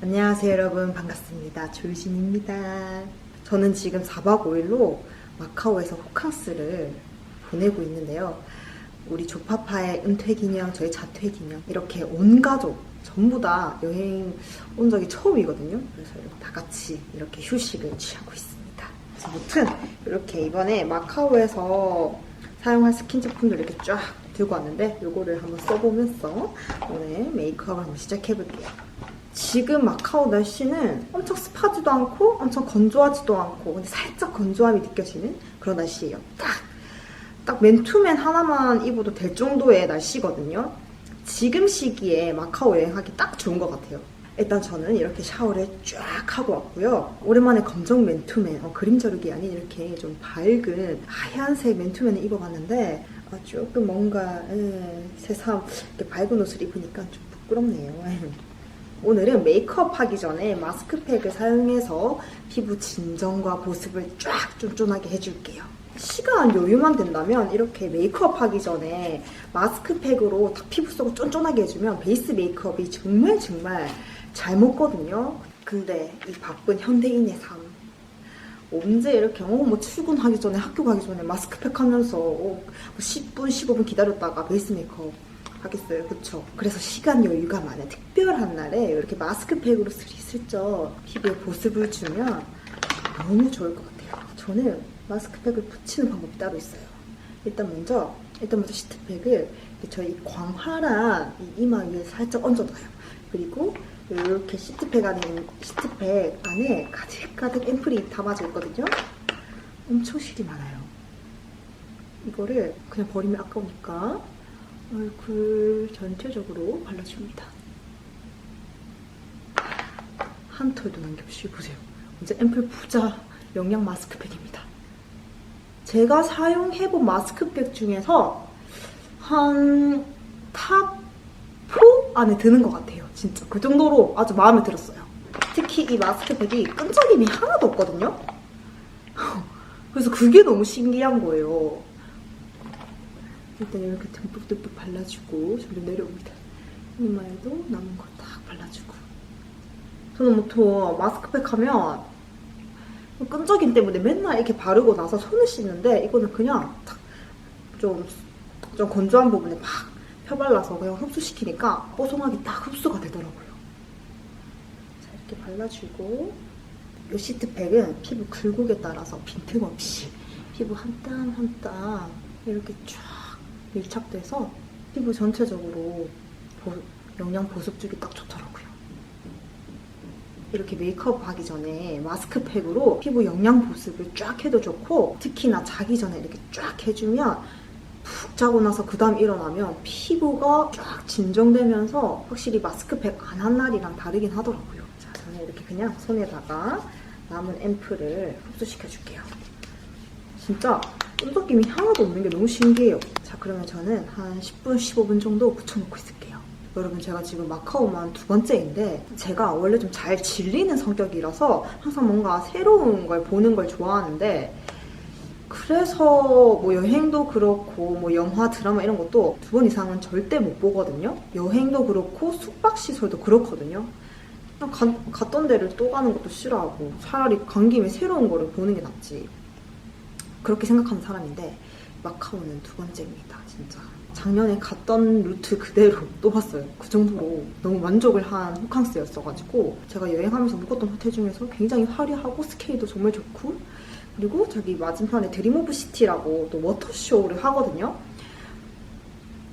안녕하세요 여러분. 반갑습니다. 조유진입니다 저는 지금 4박 5일로 마카오에서 호캉스를 보내고 있는데요. 우리 조파파의 은퇴 기념 저희 자퇴 기념 이렇게 온 가족 전부 다 여행 온 적이 처음이거든요. 그래서 다 같이 이렇게 휴식을 취하고 있습니다. 아무튼 이렇게 이번에 마카오에서 사용할 스킨 제품들 이렇게 쫙 들고 왔는데 요거를 한번 써보면서 오늘 메이크업을 한번 시작해볼게요 지금 마카오 날씨는 엄청 습하지도 않고 엄청 건조하지도 않고 근데 살짝 건조함이 느껴지는 그런 날씨예요. 딱, 딱 맨투맨 하나만 입어도 될 정도의 날씨거든요. 지금 시기에 마카오 여행하기 딱 좋은 것 같아요. 일단 저는 이렇게 샤워를 쫙 하고 왔고요. 오랜만에 검정 맨투맨, 어, 그림 자르기 아닌 이렇게 좀 밝은 하얀색 맨투맨을 입어봤는데 아, 조금 뭔가 에, 새삼 이렇게 밝은 옷을 입으니까 좀 부끄럽네요. 오늘은 메이크업 하기 전에 마스크팩을 사용해서 피부 진정과 보습을 쫙 쫀쫀하게 해줄게요. 시간 여유만 된다면 이렇게 메이크업 하기 전에 마스크팩으로 딱 피부 속을 쫀쫀하게 해주면 베이스 메이크업이 정말 정말 잘 먹거든요. 근데 이 바쁜 현대인의 삶 언제 이렇게 어, 뭐 출근하기 전에 학교 가기 전에 마스크팩 하면서 어, 10분 15분 기다렸다가 베이스 메이크업 하겠어요. 그쵸? 그래서 시간 여유가 많은 특별한 날에 이렇게 마스크팩으로 스리슬쩍 피부에 보습을 주면 너무 좋을 것 같아요. 저는 마스크팩을 붙이는 방법이 따로 있어요. 일단 먼저 일단 먼저 시트팩을 저희 광활한 이 이마 위에 살짝 얹어놔요. 그리고 이렇게 시트팩 안에 시트팩 안에 가득가득 앰플이 담아져 있거든요. 엄청 실이 많아요. 이거를 그냥 버리면 아까우니까 얼굴 전체적으로 발라줍니다. 한 톨도 남겨주시 보세요. 이제 앰플 부자 영양 마스크팩입니다. 제가 사용해본 마스크팩 중에서 한 탑 4 안에 드는 것 같아요. 진짜 그 정도로 아주 마음에 들었어요. 특히 이 마스크팩이 끈적임이 하나도 없거든요. 그래서 그게 너무 신기한 거예요. 일단 이렇게 듬뿍듬뿍 발라주고 점점 내려옵니다. 이마에도 남은 거 딱 발라주고. 저는 보통 마스크팩 하면 끈적임 때문에 맨날 이렇게 바르고 나서 손을 씻는데 이거는 그냥 좀, 좀 건조한 부분에 팍 펴발라서 그냥 흡수시키니까 뽀송하게 딱 흡수가 되더라고요. 자, 이렇게 발라주고 이 시트팩은 피부 굴곡에 따라서 빈틈없이 피부 한 땀 한 땀 이렇게 쫙 밀착돼서 피부 전체적으로 보- 영양 보습주기 딱 좋더라고요. 이렇게 메이크업 하기 전에 마스크팩으로 피부 영양 보습을 쫙 해도 좋고 특히나 자기 전에 이렇게 쫙 해주면 푹 자고 나서 그 다음 일어나면 피부가 쫙 진정되면서 확실히 마스크팩 안 한 날이랑 다르긴 하더라고요. 자, 저는 이렇게 그냥 손에다가 남은 앰플을 흡수시켜줄게요. 진짜 끈적임이 하나도 없는 게 너무 신기해요. 자, 그러면 저는 한 10분, 15분 정도 붙여놓고 있을게요. 여러분, 제가 지금 마카오만 두 번째인데, 제가 원래 좀 잘 질리는 성격이라서 항상 뭔가 새로운 걸 보는 걸 좋아하는데, 그래서 뭐 여행도 그렇고, 뭐 영화, 드라마 이런 것도 두 번 이상은 절대 못 보거든요. 여행도 그렇고, 숙박 시설도 그렇거든요. 그냥 가- 갔던 데를 또 가는 것도 싫어하고, 차라리 간 김에 새로운 거를 보는 게 낫지. 그렇게 생각하는 사람인데 마카오는 두 번째입니다 진짜. 작년에 갔던 루트 그대로 또 봤어요. 그 정도로 너무 만족을 한 호캉스였어가지고 제가 여행하면서 묵었던 호텔 중에서 굉장히 화려하고 스케일도 정말 좋고 그리고 저기 맞은편에 드림 오브 시티라고 또 워터쇼를 하거든요.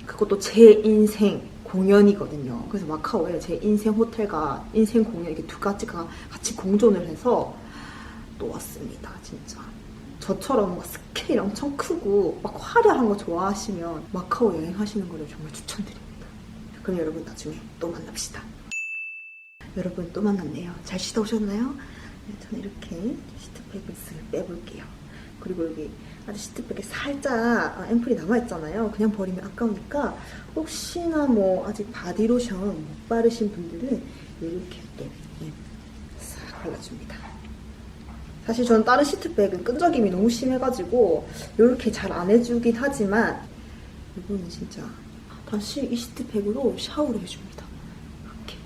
그것도 제 인생 공연이거든요. 그래서 마카오에 제 인생 호텔과 인생 공연 이렇게 두 가지가 같이 공존을 해서 또 왔습니다 진짜 저처럼 뭔가 스케일 엄청 크고 막 화려한 거 좋아하시면 마카오 여행하시는 거를 정말 추천드립니다. 그럼 여러분 나중에 또 만납시다. 여러분 또 만났네요. 잘 쉬다 오셨나요? 네, 저는 이렇게 시트백을 쓱 빼볼게요. 그리고 여기 아직 시트백에 살짝 아, 앰플이 남아있잖아요. 그냥 버리면 아까우니까 혹시나 뭐 아직 바디로션 못 바르신 분들은 이렇게 또 네, 싹 발라줍니다. 사실 저는 다른 시트백은 끈적임이 너무 심해가지고 이렇게 잘 안 해주긴 하지만 이거는 진짜 다시 이 시트백으로 샤워를 해줍니다. 이렇게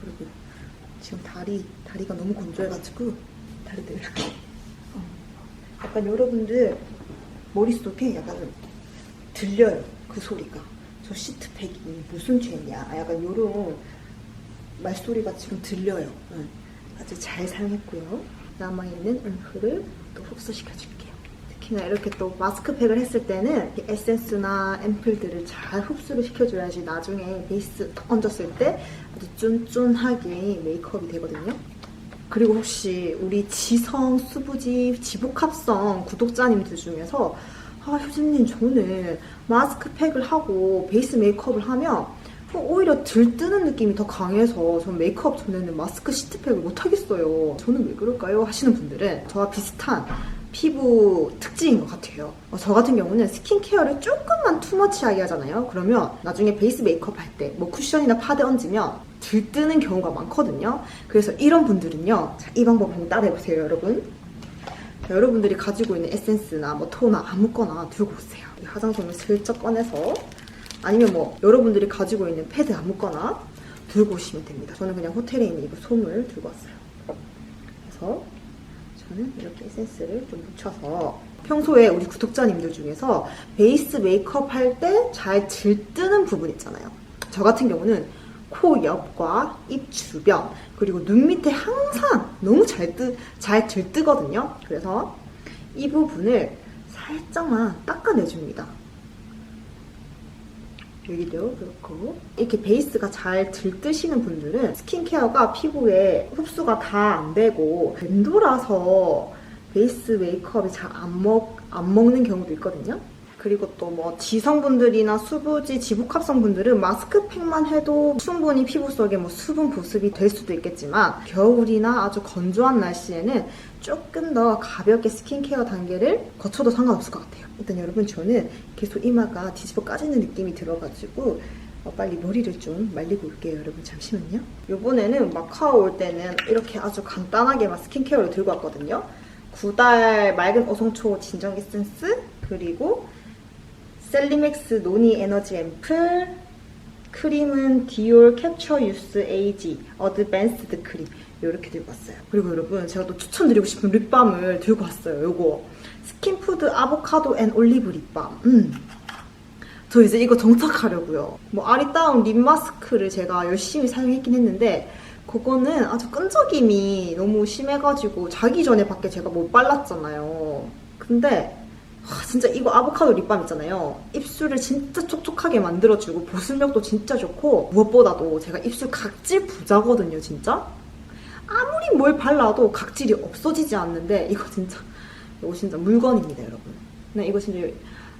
그리고 지금 다리 다리가 너무 건조해가지고 다리도 이렇게 어. 약간 여러분들 머릿속에 약간 들려요 그 소리가 저 시트팩이 무슨 죄냐 아, 약간 요런 말소리가 지금 들려요 응. 아주 잘 사용했고요 남아있는 앰플을 또 흡수시켜줄게요. 특히나 이렇게 또 마스크팩을 했을 때는 이 에센스나 앰플들을 잘 흡수를 시켜줘야지 나중에 베이스 딱 얹었을 때 아주 쫀쫀하게 메이크업이 되거든요. 그리고 혹시 우리 지성, 수부지, 지복합성 구독자님들 중에서 아, 효진님 저는 마스크팩을 하고 베이스 메이크업을 하면 오히려 들뜨는 느낌이 더 강해서 전 메이크업 전에는 마스크 시트팩을 못 하겠어요. 저는 왜 그럴까요? 하시는 분들은 저와 비슷한 피부 특징인 것 같아요. 어, 저 같은 경우는 스킨케어를 조금만 투머치하게 하잖아요. 그러면 나중에 베이스 메이크업 할 때 뭐 쿠션이나 파데 얹으면 들뜨는 경우가 많거든요. 그래서 이런 분들은요. 자, 이 방법 한번 따라해보세요, 여러분. 자, 여러분들이 가지고 있는 에센스나 뭐 토너 아무거나 들고 오세요. 이 화장솜을 슬쩍 꺼내서 아니면 뭐 여러분들이 가지고 있는 패드 아무거나 들고 오시면 됩니다. 저는 그냥 호텔에 있는 이거 솜을 들고 왔어요. 그래서 저는 이렇게 에센스를 좀 묻혀서 평소에 우리 구독자님들 중에서 베이스 메이크업 할 때잘 들뜨는 부분 있잖아요. 저 같은 경우는 코 옆과 입 주변 그리고 눈 밑에 항상 너무 잘, 뜨, 잘 들뜨거든요. 그래서 이 부분을 살짝만 닦아내줍니다. 여기도 그렇고 이렇게 베이스가 잘 들뜨시는 분들은 스킨케어가 피부에 흡수가 다 안 되고 맴돌아서 베이스 메이크업이 잘 안 먹, 안 먹는 경우도 있거든요. 그리고 또 뭐 지성분들이나 수부지, 지복합성분들은 마스크팩만 해도 충분히 피부 속에 뭐 수분 보습이 될 수도 있겠지만 겨울이나 아주 건조한 날씨에는 조금 더 가볍게 스킨케어 단계를 거쳐도 상관없을 것 같아요. 일단 여러분 저는 계속 이마가 뒤집어 까지는 느낌이 들어가지고 어, 빨리 머리를 좀 말리고 올게요 여러분 잠시만요. 요번에는 마카오 올 때는 이렇게 아주 간단하게만 스킨케어를 들고 왔거든요. 구달 맑은 어성초 진정 에센스 그리고 셀리맥스 노니 에너지 앰플 크림은 디올 캡처 유스 에이지 어드밴스드 크림 이렇게 들고 왔어요. 그리고 여러분 제가 또 추천드리고 싶은 립밤을 들고 왔어요. 요거 스킨푸드 아보카도 앤 올리브 립밤. 음. 저 이제 이거 정착하려고요. 뭐 아리따운 립 마스크를 제가 열심히 사용했긴 했는데 그거는 아주 끈적임이 너무 심해가지고 자기 전에 밖에 제가 못 발랐잖아요. 근데 와, 진짜 이거 아보카도 립밤 있잖아요. 입술을 진짜 촉촉하게 만들어주고 보습력도 진짜 좋고 무엇보다도 제가 입술 각질 부자거든요, 진짜. 아무리 뭘 발라도 각질이 없어지지 않는데 이거 진짜 이거 진짜 물건입니다, 여러분. 네, 이거 진짜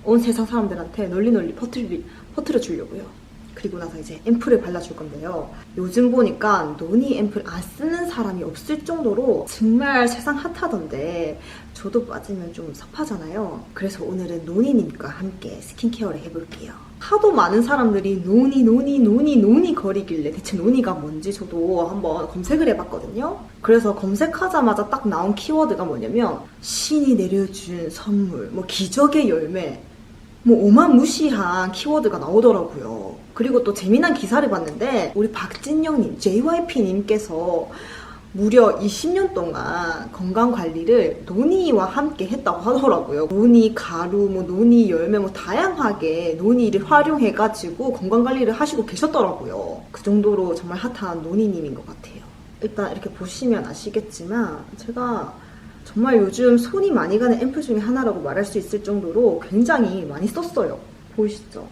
온 세상 사람들한테 널리 널리 퍼뜨리, 퍼뜨려 주려고요. 그리고 나서 이제 앰플을 발라줄 건데요. 요즘 보니까 노니 앰플 안 쓰는 사람이 없을 정도로 정말 세상 핫하던데 저도 빠지면 좀 섭하잖아요. 그래서 오늘은 노니님과 함께 스킨케어를 해볼게요. 하도 많은 사람들이 노니 노니 노니 노니 거리길래 대체 노니가 뭔지 저도 한번 검색을 해봤거든요. 그래서 검색하자마자 딱 나온 키워드가 뭐냐면 신이 내려준 선물, 뭐 기적의 열매, 뭐 어마무시한 키워드가 나오더라고요. 그리고 또 재미난 기사를 봤는데 우리 박진영님, JYP님께서 무려 20년 동안 건강 관리를 노니와 함께 했다고 하더라고요. 노니 가루, 뭐 노니 열매, 뭐 다양하게 노니를 활용해가지고 건강 관리를 하시고 계셨더라고요. 그 정도로 정말 핫한 노니님인 것 같아요. 일단 이렇게 보시면 아시겠지만 제가 정말 요즘 손이 많이 가는 앰플 중에 하나라고 말할 수 있을 정도로 굉장히 많이 썼어요. 보이시죠?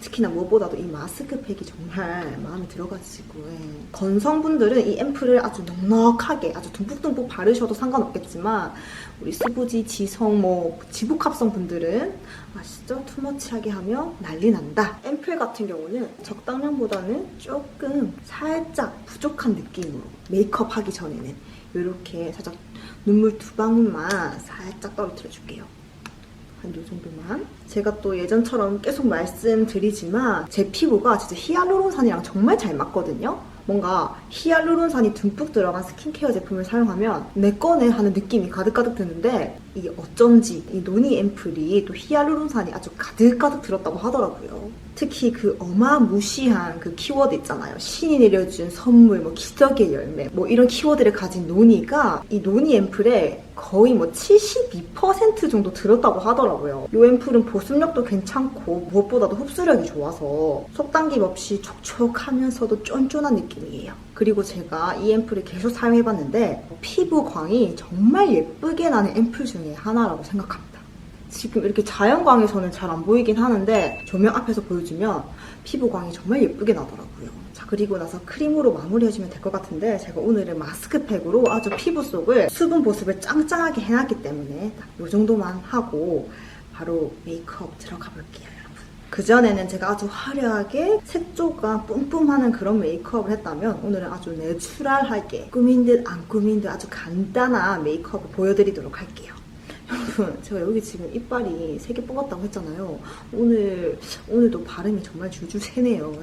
특히나 무엇보다도 이 마스크팩이 정말 마음에 들어가지고 예. 건성분들은 이 앰플을 아주 넉넉하게 아주 듬뿍듬뿍 바르셔도 상관없겠지만 우리 수부지, 지성, 뭐 지복합성 분들은 아시죠? 투머치하게 하면 난리 난다. 앰플 같은 경우는 적당량보다는 조금 살짝 부족한 느낌으로 메이크업 하기 전에는 이렇게 살짝 눈물 두 방울만 살짝 떨어뜨려 줄게요. 한 요 정도만. 제가 또 예전처럼 계속 말씀드리지만 제 피부가 진짜 히알루론산이랑 정말 잘 맞거든요. 뭔가 히알루론산이 듬뿍 들어간 스킨케어 제품을 사용하면 내 거네 하는 느낌이 가득가득 드는데 이게 어쩐지 이 노니 앰플이 또 히알루론산이 아주 가득가득 들었다고 하더라고요. 특히 그 어마무시한 그 키워드 있잖아요. 신이 내려준 선물, 뭐 기적의 열매, 뭐 이런 키워드를 가진 노니가 이 노니 앰플에 거의 뭐 72% 정도 들었다고 하더라고요. 이 앰플은 보습력도 괜찮고 무엇보다도 흡수력이 좋아서 속당김 없이 촉촉하면서도 쫀쫀한 느낌이에요. 그리고 제가 이 앰플을 계속 사용해봤는데 피부광이 정말 예쁘게 나는 앰플 중에 하나라고 생각합니다. 지금 이렇게 자연광에서는 잘 안 보이긴 하는데 조명 앞에서 보여주면 피부광이 정말 예쁘게 나더라고요. 자 그리고 나서 크림으로 마무리해주면 될 것 같은데 제가 오늘은 마스크팩으로 아주 피부 속을 수분 보습을 짱짱하게 해놨기 때문에 딱 이 정도만 하고 바로 메이크업 들어가 볼게요. 그전에는 제가 아주 화려하게 색조가 뿜뿜하는 그런 메이크업을 했다면 오늘은 아주 내추럴하게 꾸민 듯 안 꾸민 듯 아주 간단한 메이크업을 보여드리도록 할게요. 여러분, 제가 여기 지금 이빨이 세개 뽑았다고 했잖아요. 오늘, 오늘도 발음이 정말 줄줄 새네요.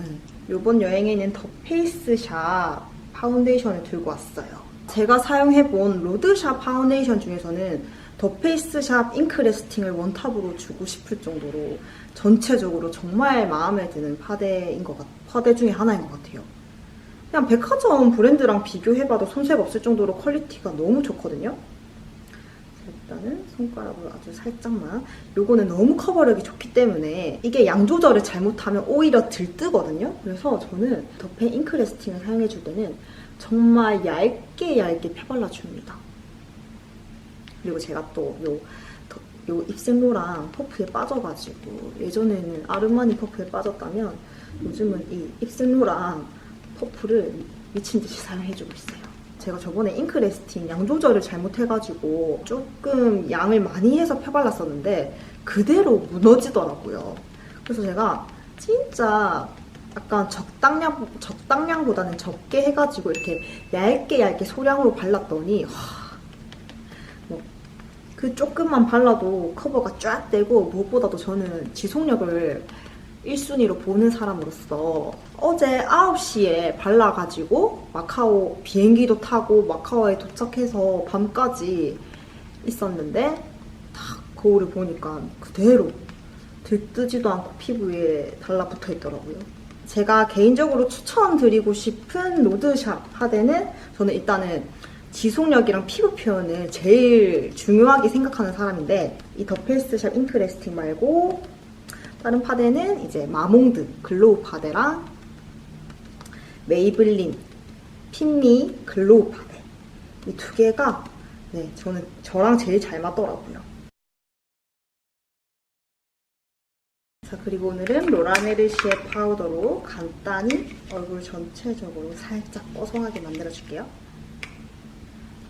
이번 여행에는 더 페이스샵 파운데이션을 들고 왔어요. 제가 사용해본 로드샵 파운데이션 중에서는 더 페이스샵 잉크레스팅을 원탑으로 주고 싶을 정도로 전체적으로 정말 마음에 드는 파데인 것 같, 파데 중에 하나인 것 같아요. 그냥 백화점 브랜드랑 비교해봐도 손색 없을 정도로 퀄리티가 너무 좋거든요. 일단은 손가락으로 아주 살짝만 요거는 너무 커버력이 좋기 때문에 이게 양 조절을 잘못하면 오히려 들뜨거든요 그래서 저는 더페 잉크레스팅을 사용해줄 때는 정말 얇게 얇게 펴발라줍니다 그리고 제가 또요 요 입생로랑 퍼프에 빠져가지고 예전에는 아르마니 퍼프에 빠졌다면 요즘은 이 입생로랑 퍼프를 미친 듯이 사용해주고 있어요. 제가 저번에 잉크 레스팅 양 조절을 잘못해가지고 조금 양을 많이 해서 펴발랐었는데 그대로 무너지더라고요. 그래서 제가 진짜 약간 적당량, 적당량보다는 적게 해가지고 이렇게 얇게 얇게 소량으로 발랐더니 뭐 그 조금만 발라도 커버가 쫙 되고 무엇보다도 저는 지속력을 1순위로 보는 사람으로서 어제 9시에 발라가지고 마카오 비행기도 타고 마카오에 도착해서 밤까지 있었는데 딱 거울을 보니까 그대로 들뜨지도 않고 피부에 달라붙어 있더라고요. 제가 개인적으로 추천드리고 싶은 로드샵 파데는 저는 일단은 지속력이랑 피부 표현을 제일 중요하게 생각하는 사람인데 이 더 페이스샵 잉크레스팅 말고 다른 파데는 이제 마몽드 글로우 파데랑 메이블린 핀미 글로우 파데 이 두 개가 네 저는 저랑 제일 잘 맞더라고요. 자 그리고 오늘은 로라메르시의 파우더로 간단히 얼굴 전체적으로 살짝 뽀송하게 만들어줄게요.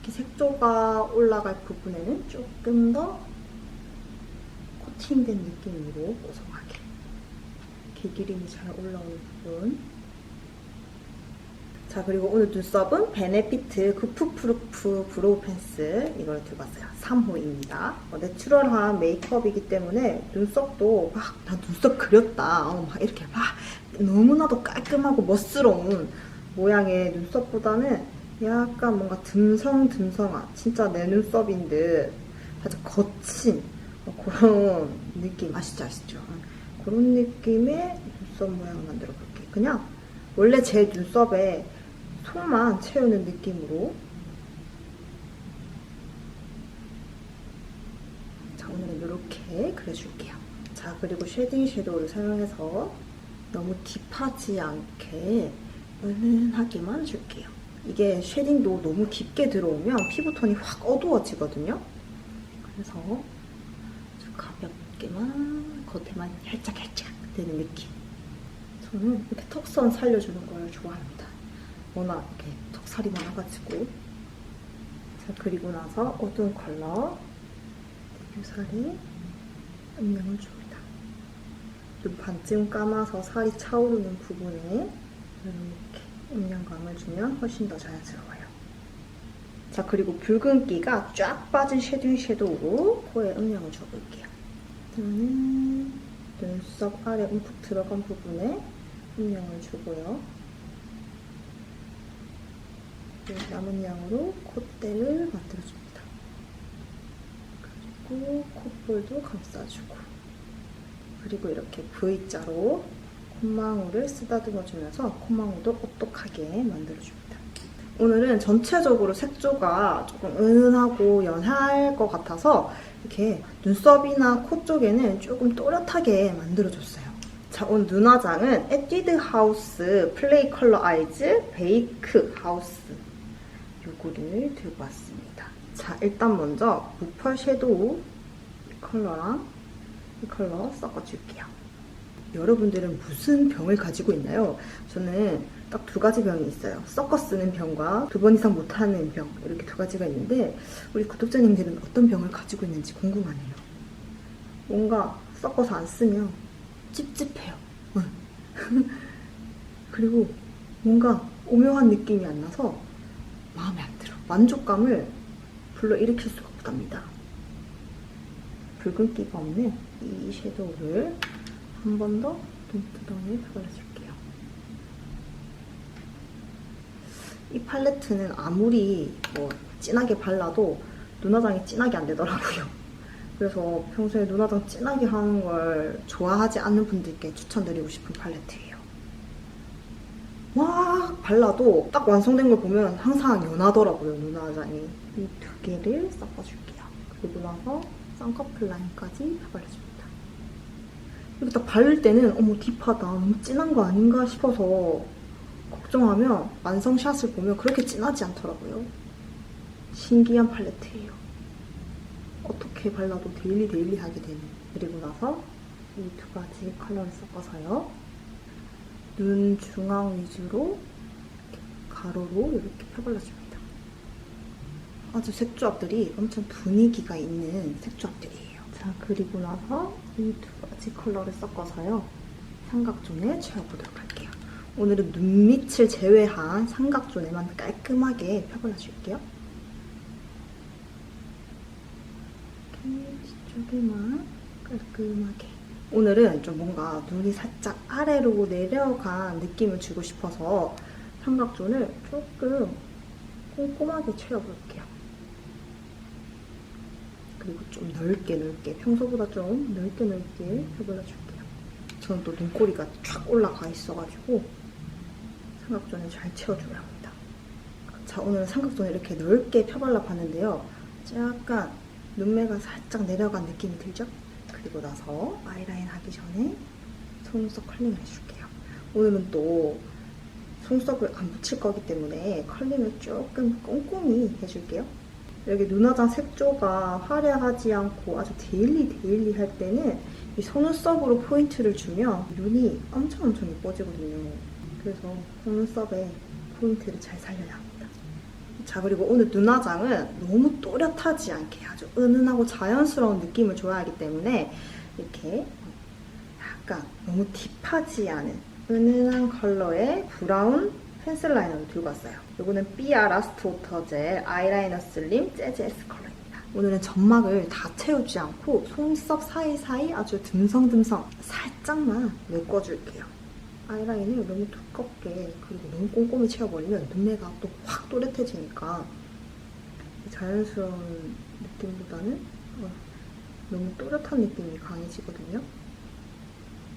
이렇게 색조가 올라갈 부분에는 조금 더 코팅된 느낌으로 뽀송하게 개기름이 잘 올라오는 부분. 자 그리고 오늘 눈썹은 베네피트 구프프루프 브로우 펜슬 이걸 들고 왔어요. 3호입니다. 어, 내추럴한 메이크업이기 때문에 눈썹도 막 나 눈썹 그렸다. 어, 막 이렇게 막 너무나도 깔끔하고 멋스러운 모양의 눈썹보다는 약간 뭔가 듬성듬성한 진짜 내 눈썹인 듯 살짝 거친 어, 그런 느낌. 아시죠 아시죠? 그런 느낌의 눈썹 모양을 만들어 볼게요. 그냥 원래 제 눈썹에 속만 채우는 느낌으로. 자 오늘은 이렇게 그려줄게요. 자 그리고 쉐딩 섀도우를 사용해서 너무 딥하지 않게 은은하게만 줄게요 이게 쉐딩도 너무 깊게 들어오면 피부톤이 확 어두워지거든요. 그래서 가볍게만 겉에만 혈짝혈짝 되는 느낌. 저는 이렇게 턱선 살려주는 걸 좋아합니다. 워낙 이렇게 턱살이 많아가지고. 자 그리고 나서 어두운 컬러. 뷰살에 음영을 줍니다. 좀 반쯤 감아서 살이 차오르는 부분에 이렇게 음영감을 주면 훨씬 더 자연스러워요 자, 그리고 붉은기가 쫙 빠진 쉐딩 섀도우로 코에 음영을 줘볼게요. 저는 눈썹 아래 움푹 들어간 부분에 음영을 주고요. 남은 양으로 콧대를 만들어줍니다. 그리고 콧볼도 감싸주고 그리고 이렇게 V자로 콧망울을 쓰다듬어주면서 콧망울도 오똑하게 만들어줍니다. 오늘은 전체적으로 색조가 조금 은은하고 연할 것 같아서 이렇게 눈썹이나 코 쪽에는 조금 또렷하게 만들어줬어요. 자, 오늘 눈화장은 에뛰드 하우스 플레이 컬러 아이즈 베이크 하우스 요거를 들고 왔습니다. 자, 일단 먼저 무펄 섀도우 이 컬러랑 이 컬러 섞어줄게요. 여러분들은 무슨 병을 가지고 있나요? 저는 딱 두 가지 병이 있어요. 섞어 쓰는 병과 두 번 이상 못하는 병 이렇게 두 가지가 있는데 우리 구독자님들은 어떤 병을 가지고 있는지 궁금하네요. 뭔가 섞어서 안 쓰면 찝찝해요. 응. 그리고 뭔가 오묘한 느낌이 안 나서 마음에 안 들어. 만족감을 불러일으킬 수가 없답니다. 붉은 기가 없는 이 섀도우를 한 번 더 눈두덩이에 발라줄게요. 이 팔레트는 아무리 뭐 진하게 발라도 눈화장이 진하게 안 되더라고요. 그래서 평소에 눈화장 진하게 하는 걸 좋아하지 않는 분들께 추천드리고 싶은 팔레트예요. 막 발라도 딱 완성된 걸 보면 항상 연하더라고요, 눈화장이. 이 두 개를 섞어줄게요. 그리고 나서 쌍꺼풀 라인까지 발라줍니다. 이거 딱 바를 때는 어머 딥하다, 너무 진한 거 아닌가 싶어서 걱정하면 완성샷을 보면 그렇게 진하지 않더라고요. 신기한 팔레트예요. 어떻게 발라도 데일리 데일리 하게 되는. 그리고 나서 이 두 가지 컬러를 섞어서요. 눈 중앙 위주로 이렇게 가로로 이렇게 펴발라줍니다. 아주 색조합들이 엄청 분위기가 있는 색조합들이에요. 자, 그리고 나서 이 두 가지 컬러를 섞어서요. 삼각존에 채워보도록 할게요. 오늘은 눈밑을 제외한 삼각존에만 깔끔하게 펴발라줄게요. 뒤쪽에만 깔끔하게. 오늘은 좀 뭔가 눈이 살짝 아래로 내려간 느낌을 주고 싶어서 삼각존을 조금 꼼꼼하게 채워볼게요. 그리고 좀 넓게 넓게 평소보다 좀 넓게 넓게 펴발라줄게요. 저는 또 눈꼬리가 쫙 올라가 있어가지고 삼각존을 잘 채워줘야 합니다. 자 오늘은 삼각존을 이렇게 넓게 펴발라 봤는데요. 약간 눈매가 살짝 내려간 느낌이 들죠? 그리고 나서 아이라인 하기 전에 속눈썹 컬링을 해줄게요. 오늘은 또 속눈썹을 안 붙일 거기 때문에 컬링을 조금 꼼꼼히 해줄게요. 여기 눈화장 색조가 화려하지 않고 아주 데일리 데일리 할 때는 이 속눈썹으로 포인트를 주면 눈이 엄청 엄청 예뻐지거든요. 그래서 속눈썹에 포인트를 잘 살려야 합니다. 자 그리고 오늘 눈화장은 너무 또렷하지 않게 아주 은은하고 자연스러운 느낌을 줘야 하기 때문에 이렇게 약간 너무 딥하지 않은 은은한 컬러의 브라운 펜슬 라이너를 들고 왔어요. 이거는 삐아 라스트 워터 젤 아이라이너 슬림 재즈 S 컬러입니다. 오늘은 점막을 다 채우지 않고 속눈썹 사이사이 아주 듬성듬성 살짝만 메꿔줄게요. 아이라인을 너무 두껍게 그리고 너무 꼼꼼히 채워버리면 눈매가 또 확 또렷해지니까 자연스러운 느낌보다는 어, 너무 또렷한 느낌이 강해지거든요.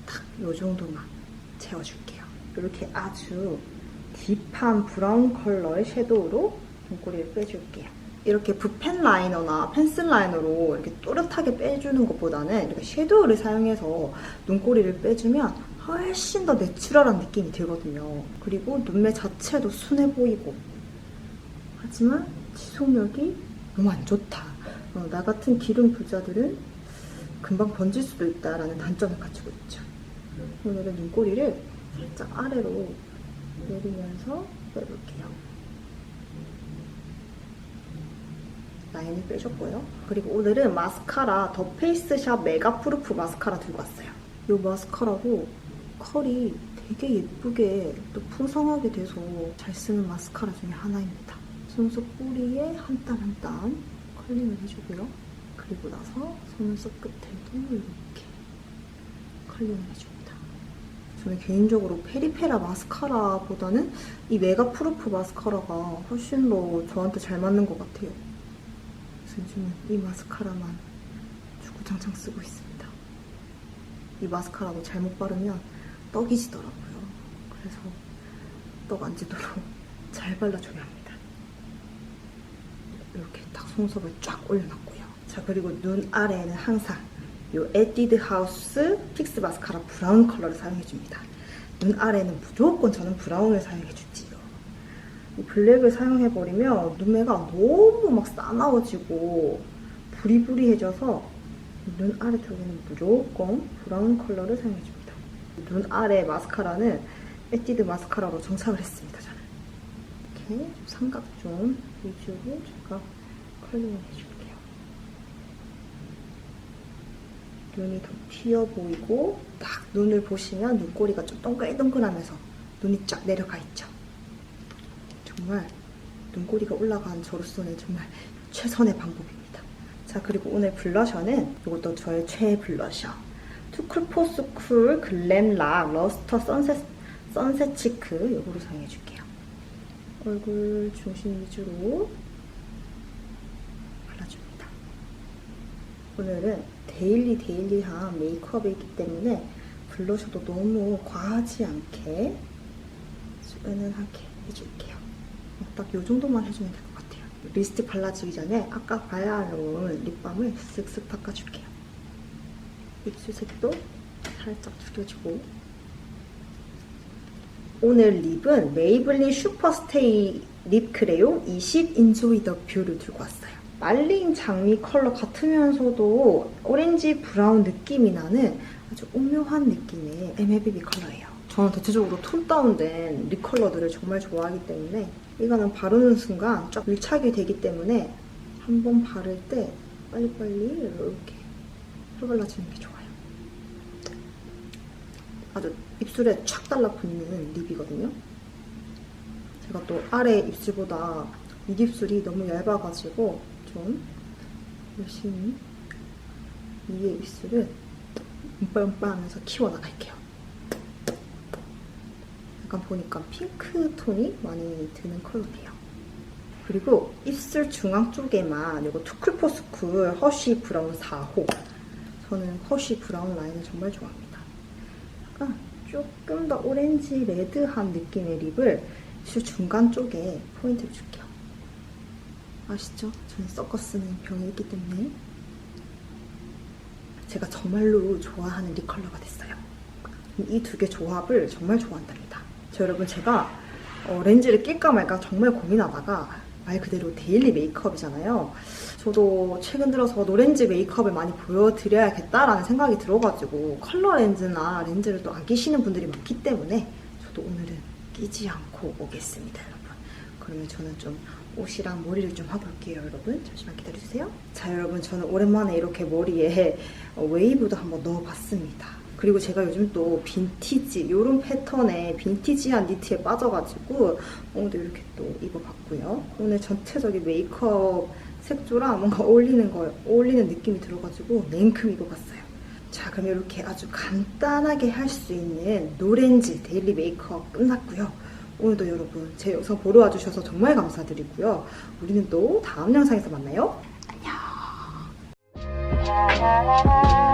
딱 이 정도만 채워줄게요. 이렇게 아주 딥한 브라운 컬러의 섀도우로 눈꼬리를 빼줄게요. 이렇게 붓펜 라이너나 펜슬 라이너로 이렇게 또렷하게 빼주는 것보다는 이렇게 섀도우를 사용해서 눈꼬리를 빼주면 훨씬 더 내추럴한 느낌이 들거든요. 그리고 눈매 자체도 순해 보이고 하지만 지속력이 너무 안 좋다. 어, 나 같은 기름 부자들은 금방 번질 수도 있다라는 단점을 가지고 있죠. 오늘은 눈꼬리를 살짝 아래로 내리면서 빼볼게요. 라인을 빼줬고요. 그리고 오늘은 마스카라 더 페이스샵 메가 프루프 마스카라 들고 왔어요. 이 마스카라도 컬이 되게 예쁘게 또 풍성하게 돼서 잘 쓰는 마스카라 중에 하나입니다. 속눈썹 뿌리에 한 땀 한 땀 컬링을 해주고요. 그리고 나서 속눈썹 끝에도 이렇게 컬링을 해줍니다. 저는 개인적으로 페리페라 마스카라보다는 이 메가 프루프 마스카라가 훨씬 더 저한테 잘 맞는 것 같아요. 그래서 요즘은 이 마스카라만 주구장창 쓰고 있습니다. 이 마스카라도 잘못 바르면 떡이 지더라고요. 그래서 떡 안 지도록 잘 발라줘야 합니다. 이렇게 딱 속눈썹을 쫙 올려놨고요. 자 그리고 눈 아래에는 항상 이 에뛰드 하우스 픽스 마스카라 브라운 컬러를 사용해줍니다. 눈 아래는 무조건 저는 브라운을 사용해주지요. 이 블랙을 사용해버리면 눈매가 너무 막 싸나워지고 부리부리해져서 눈 아래 쪽에는 무조건 브라운 컬러를 사용해줍니다. 눈 아래 마스카라는 에뛰드 마스카라로 정착을 했습니다. 저는 이렇게 삼각 좀 위주로 제가 컬링을 해줄게요. 눈이 더 튀어 보이고 딱 눈을 보시면 눈꼬리가 좀 동글동글하면서 눈이 쫙 내려가 있죠. 정말 눈꼬리가 올라간 저로서는 정말 최선의 방법입니다. 자 그리고 오늘 블러셔는 이것도 저의 최애 블러셔 투쿨포스 쿨 글램락 러스터 선셋 선셋 치크 이거로 사용해줄게요. 얼굴 중심 위주로 발라줍니다. 오늘은 데일리 데일리한 메이크업이기 때문에 블러셔도 너무 과하지 않게 은은하게 해줄게요. 딱 이 정도만 해주면 될 것 같아요. 립스틱 발라주기 전에 아까 발라놓은 립밤을 쓱쓱 닦아줄게요. 입술색도 살짝 죽여주고 오늘 립은 메이블린 슈퍼스테이 립 크레용 20 인조이 더 뷰를 들고 왔어요. 말린 장미 컬러 같으면서도 오렌지 브라운 느낌이 나는 아주 오묘한 느낌의 MLBB 컬러예요. 저는 대체적으로 톤 다운된 립 컬러들을 정말 좋아하기 때문에 이거는 바르는 순간 쫙 밀착이 되기 때문에 한 번 바를 때 빨리빨리 이렇게 펴발라주는 게 좋아요. 아주 입술에 촥 달라붙는 립이거든요. 제가 또 아래 입술보다 윗입술이 너무 얇아가지고 좀 열심히 위에 입술을 음빠음빠 하면서 키워나갈게요. 약간 보니까 핑크 톤이 많이 드는 컬러예요. 그리고 입술 중앙 쪽에만 이거 투쿨포스쿨 허쉬 브라운 4호 저는 허쉬 브라운 라인을 정말 좋아합니다. 약간 조금 더 오렌지 레드한 느낌의 립을 입술 중간 쪽에 포인트를 줄게요. 아시죠? 저는 섞어 쓰는 병이 있기 때문에 제가 정말로 좋아하는 립 컬러가 됐어요. 이 두 개 조합을 정말 좋아한답니다. 저 여러분 제가 어, 렌즈를 낄까 말까 정말 고민하다가 말 그대로 데일리 메이크업이잖아요. 저도 최근 들어서 노렌즈 메이크업을 많이 보여드려야겠다라는 생각이 들어가지고 컬러 렌즈나 렌즈를 또 안 끼시는 분들이 많기 때문에 저도 오늘은 끼지 않고 오겠습니다, 여러분. 그러면 저는 좀 옷이랑 머리를 좀 하고 올게요, 여러분. 잠시만 기다려주세요. 자, 여러분, 저는 오랜만에 이렇게 머리에 어, 웨이브도 한번 넣어봤습니다. 그리고 제가 요즘 또 빈티지, 이런 패턴의 빈티지한 니트에 빠져가지고 오늘도 이렇게 또 입어봤고요. 오늘 전체적인 메이크업 색조랑 뭔가 어울리는 거, 어울리는 느낌이 들어가지고 냉큼 입어봤어요. 자, 그럼 이렇게 아주 간단하게 할 수 있는 노렌즈 데일리 메이크업 끝났고요. 오늘도 여러분 제 영상 보러 와주셔서 정말 감사드리고요. 우리는 또 다음 영상에서 만나요. Could